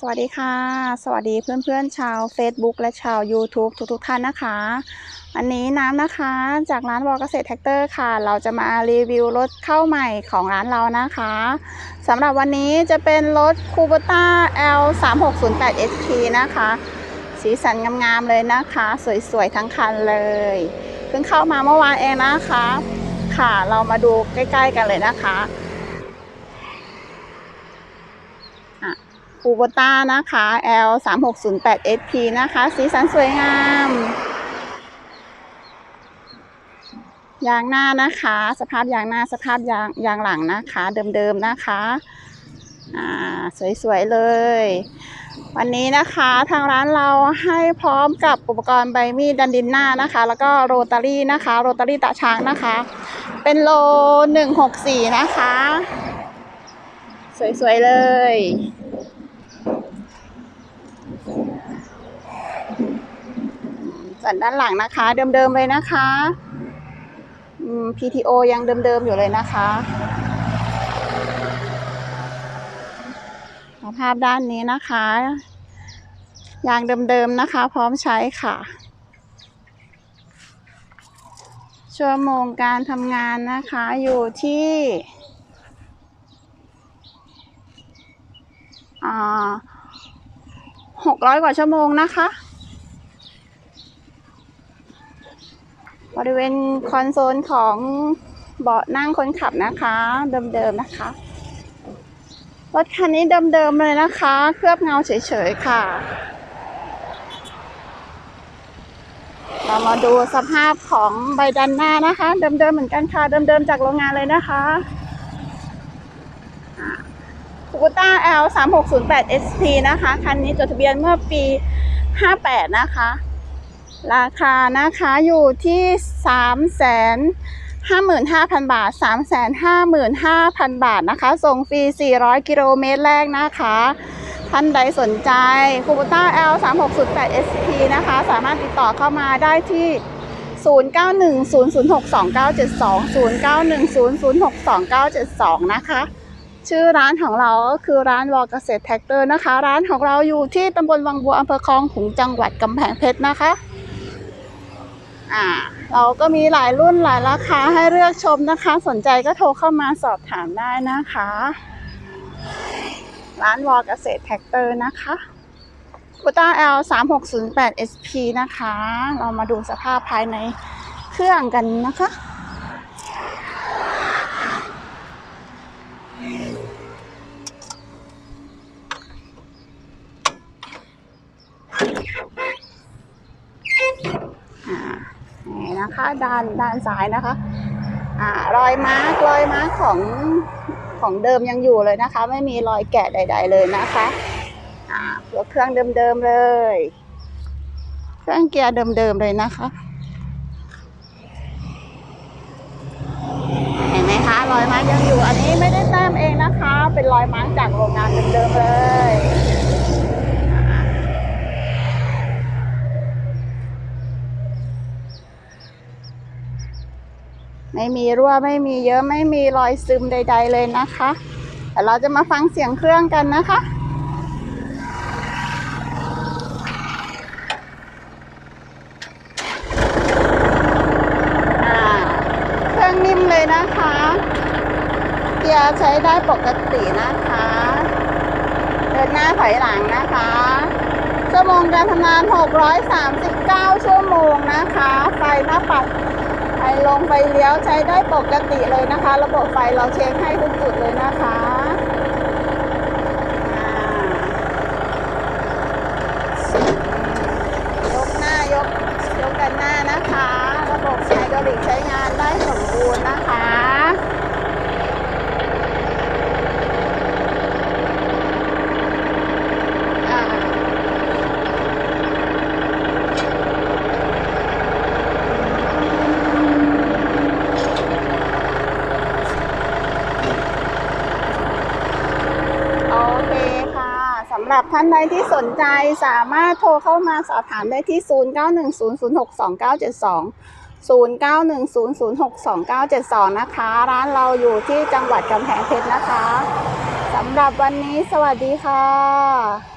สวัสดีค่ะ สวัสดีเพื่อนๆชาว Facebook และชาว YouTube ทุกๆท่านนะคะ อันนี้น้ำนะคะจากร้านวอลเกษตรแท็กเตอร์ค่ะ เราจะมารีวิวรถเข้าใหม่ของร้านเรานะคะสำหรับวันนี้จะเป็นรถ Kubota L 3 6 0 8 SP นะคะ สีสันงามๆเลยนะคะ สวยๆทั้งคันเลย เพิ่งเข้ามาเมื่อวานเองนะคะ ค่ะเรามาดูใกล้ๆกันเลยนะคะ คูโบต้านะคะ L 3 6 0 8 SP นะคะ สีสันสวยงาม ยางหน้านะคะ สภาพยางหน้าสภาพยางยางหลังนะคะ เดิมๆนะคะอ่าสวยๆเลย วันนี้นะคะทางร้านเราให้พร้อมกับอุปกรณ์ใบมีดดันดินหน้านะคะ แล้วก็โรตารี่นะคะ โรตารี่ตะช้างนะคะ เป็นโล 164 นะคะ สวยๆเลย ส่วนด้านหลังนะคะ เดิมๆเลยนะคะ PTO ยังเดิมๆอยู่เลยนะคะภาพด้านนี้นะคะยางเดิมๆนะคะ พร้อมใช้ค่ะ ชั่วโมงการทำงานนะคะอยู่ที่หกร้อยกว่าชั่วโมงนะคะ บริเวณคอนโซลของเบาะนั่งคนขับนะคะ เดิมๆนะคะ รถคันนี้เดิมๆเลยนะคะ เคลือบเงาเฉยๆค่ะ เรามาดูสภาพของใบดันหน้านะคะ เดิมๆเหมือนกันค่ะ เดิมๆจากโรงงานเลยนะคะคู t ต้า L 3 6 0 8 SP นะคะ คันนี้จดทะเบียนเมื่อปี 58 นะคะ ราคานะคะอยู่ที่สามแสนห้าหมื่นห้าพันบาทสามแสนห้าหมื่นห้าพันบาทนะคะ ส่งฟรีสี่ร้อยกิโลเมตรแรกนะคะ ท่านใดสนใจคูปต้า L 3 6 0 8 SP นะคะ สามารถติดต่อเข้ามาได้ที่0910062972 0910062972 นะคะ ชื่อร้านของเราก็คือร้านวอเกษตรแท็กเตอร์นะคะ ร้านของเราอยู่ที่ตำบลวังบัวอำเภอคลองขุงจังหวัดกำแพงเพชรนะคะ อ่า เราก็มีหลายรุ่นหลายราคาให้เลือกชมนะคะ สนใจก็โทรเข้ามาสอบถามได้นะคะ ร้านวอเกษตรแท็กเตอร์นะคะกูต้า L 3 6 0 8 SP นะคะ เรามาดูสภาพภายในเครื่องกันนะคะ อ่า นะคะ ด้านด้านซ้ายนะคะอ่ารอยมาร์กรอยมาร์กของของเดิมยังอยู่เลยนะคะ ไม่มีรอยแกะใด ๆ เลยนะคะอ่าตัวเครื่องเดิมๆเลย เครื่องเกียร์เดิมๆเลยนะคะเห็นไหมคะรอยมาร์กยังอยู่อันนี้ไม่ได้แต้มเองนะคะ เป็นรอยมาร์กจากโรงงานเดิมๆเลย ไม่มีรั่วไม่มีเยอะไม่มีรอยซึมใด ๆ เลยนะคะแต่เราจะมาฟังเสียงเครื่องกันนะคะเครื่องนิ่มเลยนะคะเกียร์ใช้ได้ปกตินะคะ เดินหน้าถอยหลังนะคะชั่วโมงการทำงาน 639 ชั่วโมงนะคะ ไฟหน้าปัด ลงไฟเลี้ยวใช้ได้ปกติเลยนะคะ ระบบไฟเราเช็คให้ทุกจุดเลยนะคะอ่ายกหน้ายกยกกันหน้านะคะ ระบบไฮดรอลิกใช้งานได้สมบูรณ์นะคะ อ่า โอเคค่ะสำหรับท่านใดที่สนใจสามารถโทรเข้ามาสอบถามได้ที่ 0910062972 0910062972 นะคะ ร้านเราอยู่ที่จังหวัดกำแพงเพชรนะคะสำหรับวันนี้สวัสดีค่ะ